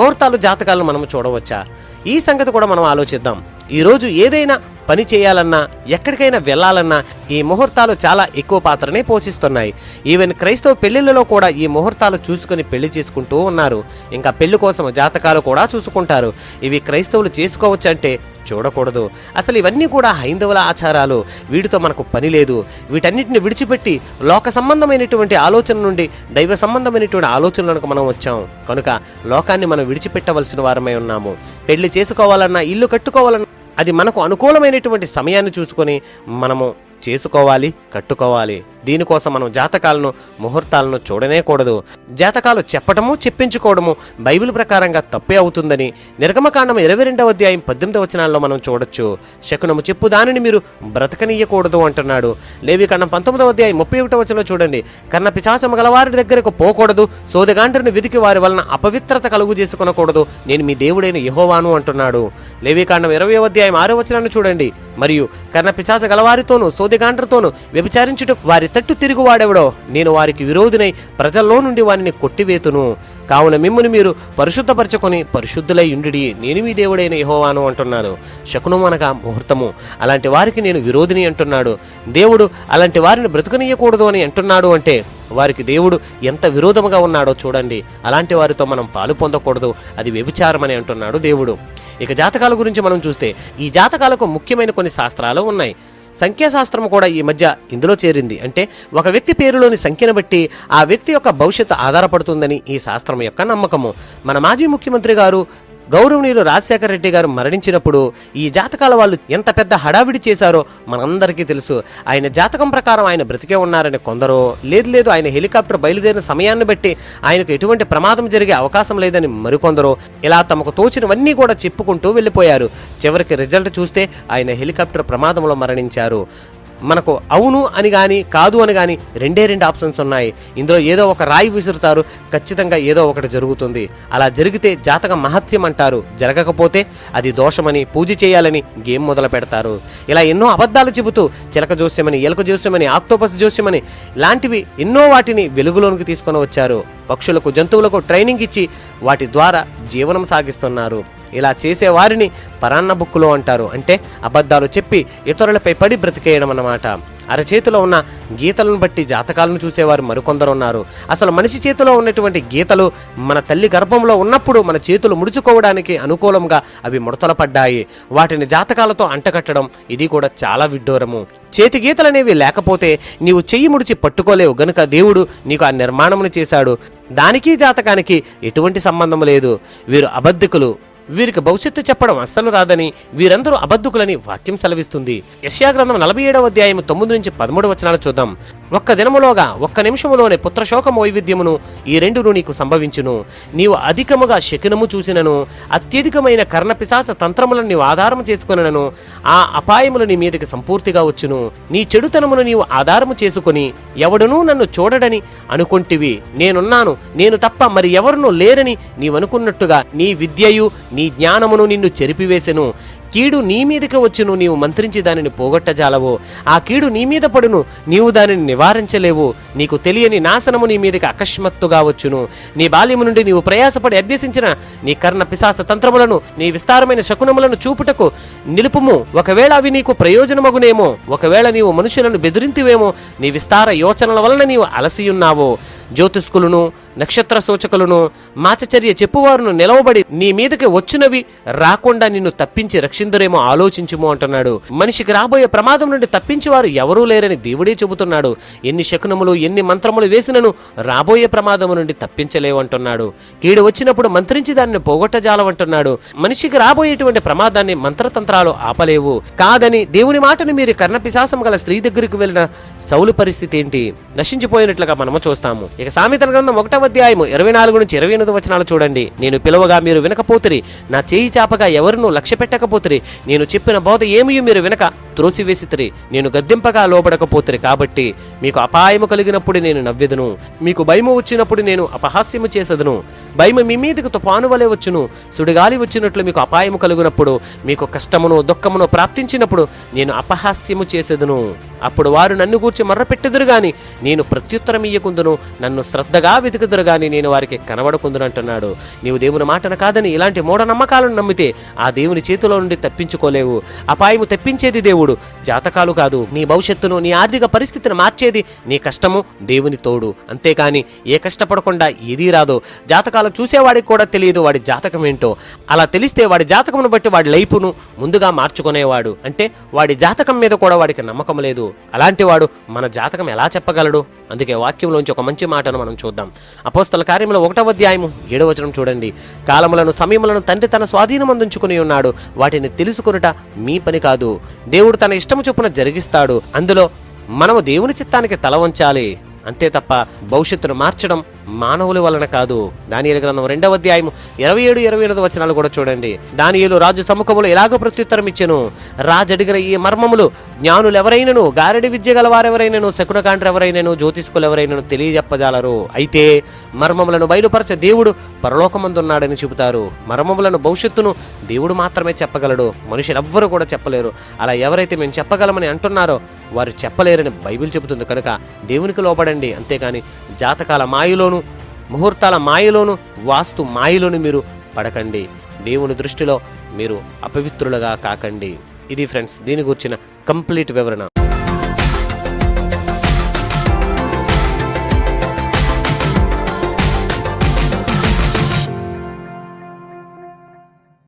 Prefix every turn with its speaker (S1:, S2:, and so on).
S1: ముహూర్తాలు జాతకాలను మనం చూడవచ్చా? ఈ సంగతి కూడా మనం ఆలోచిద్దాం. ఈరోజు ఏదైనా పని చేయాలన్నా ఎక్కడికైనా వెళ్ళాలన్నా ఈ ముహూర్తాలు చాలా ఎక్కువ పాత్రనే పోషిస్తున్నాయి. ఈవెన్ క్రైస్తవ పెళ్ళిళ్ళలో కూడా ఈ ముహూర్తాలు చూసుకుని పెళ్ళి చేసుకుంటూ ఉన్నారు. ఇంకా పెళ్ళి కోసం జాతకాలు కూడా చూసుకుంటారు. ఇవి క్రైస్తవులు చేసుకోవచ్చు అంటే చూడకూడదు. అసలు ఇవన్నీ కూడా హైందవుల ఆచారాలు. వీటితో మనకు పని లేదు. వీటన్నిటిని విడిచిపెట్టి లోక సంబంధమైనటువంటి ఆలోచన నుండి దైవ సంబంధమైనటువంటి ఆలోచనలకు మనం వచ్చాం. కనుక లోకాన్ని మనం విడిచిపెట్టవలసిన వారమై ఉన్నాము. పెళ్ళి చేసుకోవాలన్నా ఇల్లు కట్టుకోవాలన్నా అది మనకు అనుకూలమైనటువంటి సమయాన్ని చూసుకొని మనము చేసుకోవాలి కట్టుకోవాలి దీనికోసం మనం జాతకాలను ముహూర్తాలను చూడనే కూడదు జాతకాలు చెప్పటము చెప్పించుకోవడము బైబిల్ ప్రకారంగా తప్పే అవుతుందని నిర్గమకాండం ఇరవై రెండవ అధ్యాయం పద్దెనిమిదవ వచనాల్లో మనం చూడొచ్చు. శకునము చెప్పు దానిని మీరు బ్రతకనీయకూడదు అంటున్నాడు. లేవికాండం పంతొమ్మిదవ అధ్యాయం ముప్పై ఒకటో వచనంలో చూడండి. కన్న పిచాచము గలవారి దగ్గరకు పోకూడదు సోదగాండ్రిని విధికి వారి వలన అపవిత్రత కలుగు చేసుకునకూడదు. నేను మీ దేవుడైన యహోవాను అంటున్నాడు. లేవికాండం ఇరవై అధ్యాయం ఆరో వచనాన్ని చూడండి. మరియు కర్ణ పిశాచ గలవారితోనూ సోదిగాండ్రతోనూ వ్యభిచారించుట వారి తట్టు తిరుగువాడెవడో? నేను వారికి విరోధినై ప్రజల్లో నుండి వారిని కొట్టివేతును. కావున మిమ్మల్ని మీరు పరిశుద్ధపరచుకొని పరిశుద్ధులై ఉండి నేను మీ దేవుడైన యహోవాను అంటున్నాను. శకునం అనగా ముహూర్తము. అలాంటి వారికి నేను విరోధిని అంటున్నాడు. దేవుడు అలాంటి వారిని బ్రతకనీయకూడదు అని అంటున్నాడు అంటే వారికి దేవుడు ఎంత విరోధముగా ఉన్నాడో చూడండి. అలాంటి వారితో మనం పాలు పొందకూడదు. అది వ్యభిచారం అని అంటున్నాడు దేవుడు. ఇక జాతకాల గురించి మనం చూస్తే ఈ జాతకాలకు ముఖ్యమైన కొన్ని శాస్త్రాలు ఉన్నాయి. సంఖ్యాశాస్త్రం కూడా ఈ మధ్య ఇందులో చేరింది. అంటే ఒక వ్యక్తి పేరులోని సంఖ్యను బట్టి ఆ వ్యక్తి యొక్క భవిష్యత్తు ఆధారపడుతుందని ఈ శాస్త్రం యొక్క నమ్మకము. మన మాజీ ముఖ్యమంత్రి గారు గౌరవనీయులు రాజశేఖర రెడ్డి గారు మరణించినప్పుడు ఈ జాతకాల వాళ్ళు ఎంత పెద్ద హడావిడి చేశారో మనందరికీ తెలుసు. ఆయన జాతకం ప్రకారం ఆయన బ్రతికే ఉన్నారని కొందరు లేదు లేదు ఆయన హెలికాప్టర్ బయలుదేరిన సమయాన్ని బట్టి ఆయనకు ఎటువంటి ప్రమాదం జరిగే అవకాశం లేదని మరికొందరు ఇలా తమకు తోచినవన్నీ కూడా చెప్పుకుంటూ వెళ్ళిపోయారు. చివరికి రిజల్ట్ చూస్తే ఆయన హెలికాప్టర్ ప్రమాదంలో మరణించారు. మనకు అవును అని కానీ కాదు అని కానీ రెండే రెండు ఆప్షన్స్ ఉన్నాయి. ఇందులో ఏదో ఒక రాయి విసురుతారు ఖచ్చితంగా ఏదో ఒకటి జరుగుతుంది. అలా జరిగితే జాతక మహత్యం అంటారు. జరగకపోతే అది దోషమని పూజ చేయాలని గేమ్ మొదలు పెడతారు. ఇలా ఎన్నో అబద్ధాలు చెబుతూ చిలక జోస్యమని ఎలక జోస్యమని ఆక్టోపస్ జోస్యమని లాంటివి ఎన్నో వాటిని వెలుగులోనికి తీసుకొని వచ్చారు. పక్షులకు జంతువులకు ట్రైనింగ్ ఇచ్చి వాటి ద్వారా జీవనం సాగిస్తున్నారు. ఇలా చేసే వారిని పరాన్న బుక్కులో అంటారు. అంటే అబద్ధాలు చెప్పి ఇతరులపై పడి బ్రతికేయడం అన్నమాట. అరచేతిలో ఉన్న గీతలను బట్టి జాతకాలను చూసేవారు మరికొందరు ఉన్నారు. అసలు మనిషి చేతిలో ఉన్నటువంటి గీతలు మన తల్లి గర్భంలో ఉన్నప్పుడు మన చేతులు ముడుచుకోవడానికి అనుకూలంగా అవి ముడతలు పడ్డాయి. వాటిని జాతకాలతో అంటకట్టడం ఇది కూడా చాలా విడ్డూరము. చేతి గీతలనేవి లేకపోతే నీవు చెయ్యి ముడిచి పట్టుకోలేవు. గనుక దేవుడు నీకు ఆ నిర్మాణమును చేశాడు. దానికి జాతకానికి ఎటువంటి సంబంధం లేదు. వీరు అబద్ధికులు. వీరికి భవిష్యత్తు చెప్పడం అస్సలు రాదని వీరందరూ అబద్ధకులని వాక్యం సెలవిస్తుంది. యశ్యా గ్రంథం నలభై ఏడవ అధ్యాయం తొమ్మిది నుంచి పదమూడు వచనాలు చూద్దాం. ఒక్క దినములోగా ఒక్క నిమిషములోనే పుత్రశోకం వైవిధ్యమును ఈ రెండును నీకు సంభవించును. నీవు అధికముగా శకునము చూసినను అత్యధికమైన కర్ణపిశాస తంత్రములను నీవు ఆధారము చేసుకునను ఆ అపాయములు నీ మీదకి సంపూర్తిగా వచ్చును. నీ చెడుతనమును నీవు ఆధారము చేసుకుని ఎవడునూ నన్ను చూడడని అనుకొంటివి. నేనున్నాను నేను తప్ప మరి ఎవరునూ లేరని నీవనుకున్నట్టుగా నీ విద్యయు నీ జ్ఞానమును నిన్ను చెరిపివేసెను. కీడు నీ మీదకి వచ్చును నీవు మంత్రించి దానిని పోగొట్టజాలవు. ఆ కీడు నీ మీద పడును నీవు దానిని నివారించలేవు. నీకు తెలియని నాశనము నీ మీదకి అకస్మాత్తుగా వచ్చును. నీ బాల్యము నుండి నీవు ప్రయాసపడి అభ్యసించిన నీ కర్ణ పిశాస తంత్రములను నీ విస్తారమైన శకునములను చూపుటకు నిలుపుము. ఒకవేళ అవి నీకు ప్రయోజనమగునేమో ఒకవేళ నీవు మనుషులను బెదిరింతివేమో నీ విస్తార యోచనల వలన నీవు అలసియున్నావో. జ్యోతిష్కులను నక్షత్ర సూచకులను మాచచర్య చెప్పువారును నిలవబడి నీ మీదకి వచ్చినవి రాకుండా నిన్ను తప్పించి రక్షిందురేమో ఆలోచించుము అంటున్నాడు. మనిషికి రాబోయే ప్రమాదం నుండి తప్పించేవారు ఎవరూ లేరని దేవుడే చెబుతున్నాడు. ఎన్ని శకునములు ఎన్ని మంత్రములు వేసినను రాబోయే ప్రమాదము నుండి తప్పించలేవంటున్నాడు కీడు వచ్చినప్పుడు మంత్రించి దాన్ని పోగొట్టజాలమంటున్నాడు మనిషికి రాబోయేటువంటి ప్రమాదాన్ని మంత్రతంత్రాలు ఆపలేవు. కాదని దేవుని మాటను మీరు కర్ణపిశాసం గల స్త్రీ దగ్గరికి వెళ్ళిన సౌలు పరిస్థితి ఏంటి? నశించిపోయినట్లుగా మనము చూస్తాము. ఇక సామెతల గ్రంథం ఒకటవ అధ్యాయము ఇరవై నాలుగు నుంచి ఇరవై ఎనిమిది వచనాలు చూడండి. నేను పిలువగా మీరు వినకపోతురి నా చేయి చాపగా ఎవరును లక్ష్య పెట్టకపోతురి నేను చెప్పిన బోధ ఏమీ మీరు వినక త్రోసివేసితిరి నేను గద్దెంపగా లోబడకపోతురి కాబట్టి మీకు అపాయము కలిగినప్పుడు నేను నవ్వెదను. మీకు భయము వచ్చినప్పుడు నేను అపహాస్యము చేసెదను. భయము మీ మీదకు తుఫాను వలె వచ్చును. సుడిగాలి వచ్చినట్లు మీకు అపాయము కలుగునప్పుడు మీకు కష్టమును దుఃఖమును ప్రాప్తించినప్పుడు నేను అపహాస్యము చేసేదును. అప్పుడు వారు నన్ను గూర్చి మర్రపెట్టెదురు గాని నేను ప్రత్యుత్తరం ఇయ్యకుందును నన్ను శ్రద్ధగా వెతుకుదురు కనబడుదురు గాని నేను వారికి కనబడకుందునంటున్నాడు. నీవు దేవుని మాటను కాదని ఇలాంటి మూఢనమ్మకాలను నమ్మితే ఆ దేవుని చేతిలో నుండి తప్పించుకోలేవు. అపాయము తెప్పించేది దేవుడు. జాతకాలు కాదు నీ భవిష్యత్తును నీ ఆర్థిక పరిస్థితిని మార్చేది నీ కష్టము దేవుని తోడు. అంతేకాని ఏ కష్టపడకుండా ఏదీ రాదు. జాతకాలు చూసేవాడికి కూడా తెలియదు వాడి జాతకం ఏంటో. అలా తెలిస్తే వాడి జాతకమును బట్టి వాడి లైఫ్ను ముందుగా మార్చుకునేవాడు. అంటే వాడి జాతకం మీద కూడా వాడికి నమ్మకం లేదు. అలాంటి వాడు మన జాతకం ఎలా చెప్పగలడు? అందుకే వాక్యంలోంచి ఒక మంచి మాటను మనం చూద్దాం. అపోస్తల కార్యములు ఒకటవ అధ్యాయము ఏడవ వచనం చూడండి. కాలములను సమయములను తండ్రి తన స్వాధీనమందుంచుకుని ఉన్నాడు. వాటిని తెలుసుకొనుట మీ పని కాదు. దేవుడు తన ఇష్టము చొప్పున జరిగిస్తాడు. అందులో మనము దేవుని చిత్తానికి తల వంచాలి. అంతే తప్ప భవిష్యత్తును మార్చడం మానవుల వలన కాదు. దానియలు గ్రంథం రెండవ అధ్యాయం ఇరవై ఏడు ఇరవై ఎనిమిది వచనాలు కూడా చూడండి. దానియులు రాజు సముఖములో ఎలాగో ప్రత్యుత్తరం ఇచ్చెను. రాజు అడిగిన ఈ మర్మములు జ్ఞానులు ఎవరైనను గారడి విద్య గల వారెవరైనను శకునకాండ్రు ఎవరైనను జ్యోతిష్కులు ఎవరైనను తెలియజెప్పజాలరు. అయితే మర్మములను బయలుపరచ దేవుడు పరలోకమందున్నాడని చెబుతారు మర్మములను భవిష్యత్తును దేవుడు మాత్రమే చెప్పగలడు. మనుషులెవ్వరూ కూడా చెప్పలేరు. అలా ఎవరైతే మేము చెప్పగలమని అంటున్నారో వారు చెప్పలేరని బైబిల్ చెబుతుంది కనుక దేవునికి లోపడండి అంతేకాని జాతకాల మాయలోను ముహూర్తాల మాయలోను వాస్తు మాయలోను మీరు పడకండి. దేవుని దృష్టిలో మీరు అపవిత్రులుగా కాకండి. ఇది ఫ్రెండ్స్ దీని గురించిన కంప్లీట్ వివరణ.